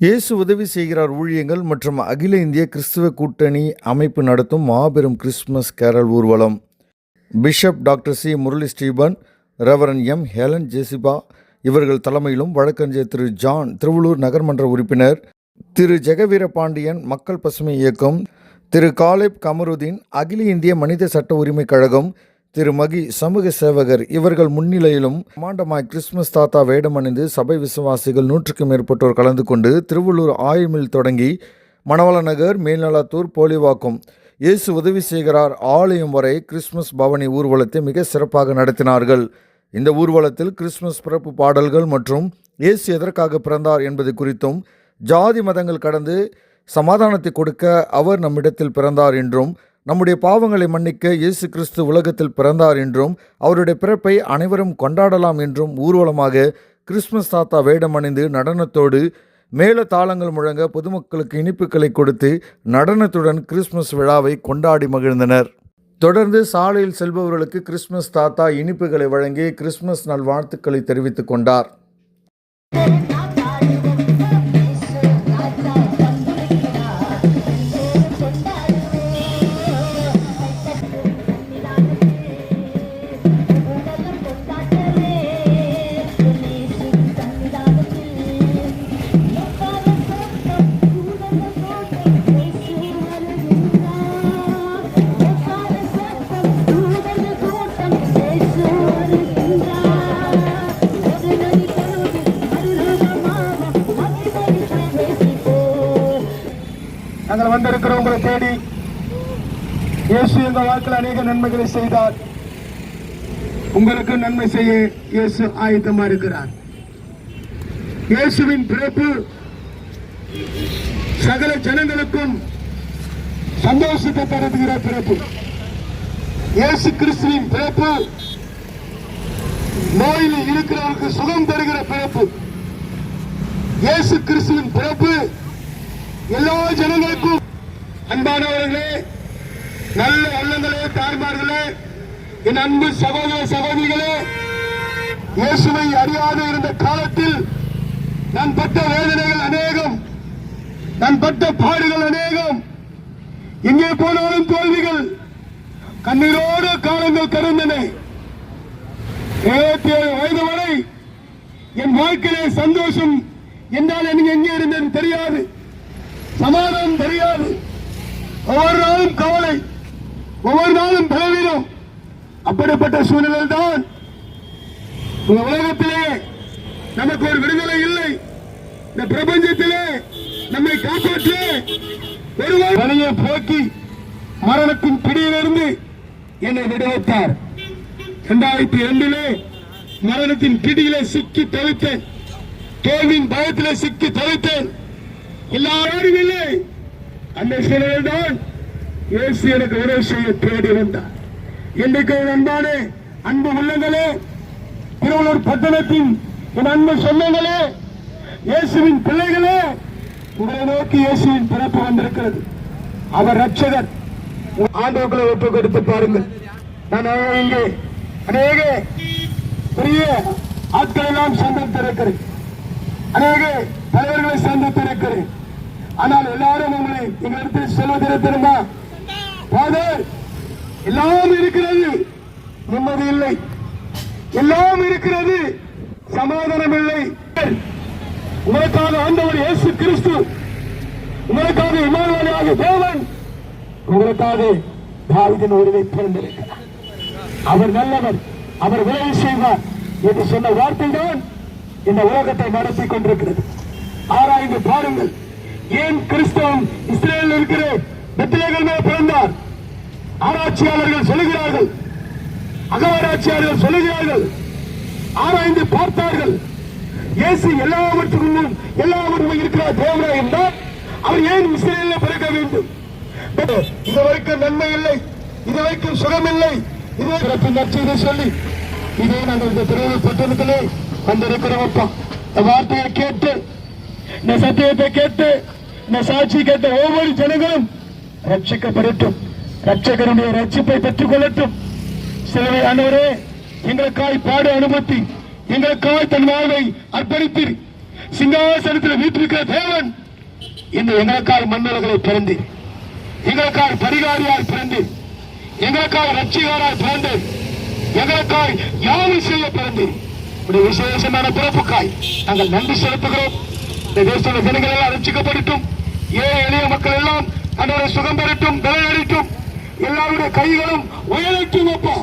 இயேசு உதவி செய்கிறார் ஊழியங்கள் மற்றும் அகில இந்திய கிறிஸ்துவ கூட்டணி அமைப்பு நடத்தும் மாபெரும் கிறிஸ்துமஸ் கேரல் ஊர்வலம். Bishop doctor C. Murali Stephen reverend M. Helen Jesiba இவர்கள் தலைமையிலும் வழக்கறிஞர் திரு. ஜான் திருவள்ளூர் நகர்மன்ற உறுப்பினர் திரு. ஜெகவீர பாண்டியன் மக்கள் பசுமை இயக்கம் திரு. காலேப் கமருதீன் அகில இந்திய மனித சட்ட உரிமை கழகம் திரு மகி சமூக சேவகர் இவர்கள் முன்னிலையிலும் மாண்டமாய் கிறிஸ்துமஸ் தாத்தா வேடமணிந்து சபை விசுவாசிகள் நூற்றுக்கும் மேற்பட்டோர் கலந்து கொண்டு திருவள்ளூர் ஆயுமில் தொடங்கி மணவள நகர் மேல்நலாத்தூர் போலிவாக்கம். இயேசு உதவி செய்கிறார் ஆலயம் வரை கிறிஸ்துமஸ் பவனி ஊர்வலத்தை மிக சிறப்பாக நடத்தினார்கள். இந்த ஊர்வலத்தில் கிறிஸ்துமஸ் பிறப்பு பாடல்கள் மற்றும் இயேசு எதற்காக பிறந்தார் என்பது குறித்தும் ஜாதி மதங்கள் கடந்து சமாதானத்தை கொடுக்க அவர் நம்மிடத்தில் பிறந்தார் என்றும் நம்முடைய பாவங்களை மன்னிக்க இயேசு கிறிஸ்து உலகத்தில் பிறந்தார் என்றும் அவருடைய பிறப்பை அனைவரும் கொண்டாடலாம் என்றும் ஊர்வலமாக கிறிஸ்துமஸ் தாத்தா வேடமணிந்து நடனத்தோடு மேல தாளங்கள் முழங்க பொதுமக்களுக்கு இனிப்புகளை கொடுத்து நடனத்துடன் கிறிஸ்துமஸ் விழாவை கொண்டாடி மகிழ்ந்தனர். தொடர்ந்து சாலையில் செல்பவர்களுக்கு கிறிஸ்துமஸ் தாத்தா இனிப்புகளை வழங்கி கிறிஸ்துமஸ் நல்வாழ்த்துக்களை தெரிவித்துக் கொண்டார். நாங்கள் வந்திருக்கிறோம். உங்களை தேடி இயேசு எங்க வாழ்க்கையில் அநேக நன்மைகளை செய்தார். உங்களுக்கு நன்மை செய்ய இயேசு ஆயத்தமா இருக்கிறார். இயேசுவின் பிறப்பு சகல ஜனங்களுக்கும் சந்தோஷத்தை தருகிற பிறப்பு. இயேசு கிறிஸ்துவின் பிறப்பு நோயில் இருக்கிறவருக்கு சுகம் தருகிற பிறப்பு. இயேசு கிறிஸ்துவின் பிறப்பு எல்லா ஜனங்களுக்கும் அன்பானவர்களே நல்ல உள்ளங்களே தாய்மார்களே என் அன்பு சகோதர சகோதரிகளே இயேசுவை அறியாத இருந்த காலத்தில் நான் பட்ட வேதனைகள் அநேகம் நான் பட்ட பாடுகள் அநேகம் எங்கே போனாலும் தோல்விகள் கண்ணீரோடு காலங்கள் கடந்தன. இருபத்தி ஏழு வயது வரை என் வாழ்க்கையிலே சந்தோஷம் என்னால் எனக்கு எங்கே இருந்தேன்னு தெரியாது. சமாதானம் தெரியாது. ஒவ்வொரு நாளும் கவலை ஒவ்வொரு நாளும் பலவீனம். அப்படிப்பட்ட சூழ்நிலை தான் இந்த உலகத்திலே நமக்கு ஒரு விடுதலை இல்லை. இந்த பிரபஞ்சத்திலே நம்மை காப்பாற்ற ஒருவர் வலையை போக்கி மரணத்தின் பிடியிலிருந்து என்னை விடுவித்தார். இரண்டாயிரத்தி இரண்டிலே மரணத்தின் பிடியிலே சிக்கி தவித்தேன். தோல்வியின் பயத்திலே சிக்கி தவித்தேன். எல்லாரும் இல்லை அந்த சிலையில் தான் இயேசு எனக்கு உதவி செய்ய தேடி வந்தார். இன்றைக்கு அன்பானே அன்பு உள்ளங்களே திருவள்ளூர் பட்டணத்தின் என் அன்பு சொன்னங்களே இயேசுவின் பிள்ளைகளே உங்களை நோக்கி இயேசுவின் பிறப்பு வந்திருக்கிறது. அவர் ரட்சகர் ஆண்டவர்களை ஒப்பு கொடுத்து பாருங்கள். நான் இங்கே அநேக பெரிய ஆட்களை எல்லாம் சந்தித்திருக்கிறேன். அநேக தலைவர்களை சந்தித்திருக்கிறேன். ஆனால் எல்லாரும் உங்களை எங்களிடத்தில் செல்வதில் திரும்ப. பாதர் எல்லாம் இருக்கிறது. நிம்மதி இல்லை. எல்லாம் இருக்கிறது. சமாதானம் இல்லை. உங்களுக்காக ஆண்டவர் இயேசு கிறிஸ்து உங்களுக்காக இமானவனாக தேவன் உங்களுக்காக தாவிதன் ஒருவை பிறந்திருக்கிறார். அவர் நல்லவர் அவர் உதவி செய்வார் என்று சொன்ன வார்த்தை தான் இந்த உலகத்தை நடத்தி கொண்டிருக்கிறது. ஆராய்ந்து பாருங்கள். ஏன் கிறிஸ்தவம் இஸ்ரேலில் இருக்கிற பெத்திலேகள் பிறந்தார்? ஆராய்ச்சியாளர்கள் சொல்லுகிறார்கள். அகவராட்சியாளர்கள் சொல்லுகிறார்கள். ஆராய்ந்து பார்த்தார்கள். இயேசு எல்லாவற்றுக்கும் முன் எல்லாவற்றும் இருக்கிற தேவனாய் என்றால் அவர் ஏன் இஸ்ரேலில் பிறக்க வேண்டும்? இதுவரைக்கும் நன்மை இல்லை. இதுவரைக்கும் சுகம் இல்லை இதே சிறப்பு நற்செய்தி சொல்லி இதே நாங்கள் இந்த திருவள்ளூர் பட்டணத்திலே வந்திருக்கிறோம் அப்பா. இந்த வார்த்தையை கேட்டு இந்த சத்தியத்தை கேட்டு இந்த சாட்சி கேட்ட ஒவ்வொரு ஜனங்களும் ரட்சிக்கப்படட்டும். ரட்சகருடைய ரட்சிப்பை பெற்றுக் கொள்ளட்டும் சிலவை ஆண்டவரே எங்களுக்காய் பாடு அனுமதி எங்களுக்காய் தன் வாழ்வை அர்ப்பணித்தீர் சிங்காசனத்தில் வீட்டிருக்கிற தேவன் இன்று எங்களுக்காய் மன்னர்களை பிறந்து எங்களுக்காய் பரிகாரியாய் பிறந்து எங்களுக்காய் ரட்சிகாராய் பிறந்து எங்களுக்காய் யாவும் செய்ய பிறந்து உடைய விசேஷமான பிறப்புக்காய் நாங்கள் நன்றி செலுத்துகிறோம். இந்த தேசத்துல ஜனங்களெல்லாம் எல்லாம் ரட்சிக்கப்படட்டும். ஏழை எளிய மக்கள் எல்லாம் தன்னுடைய சுகம் பெறட்டும் பலனடைட்டும் எல்லாருடைய கைகளும் உயரட்டும் அப்பா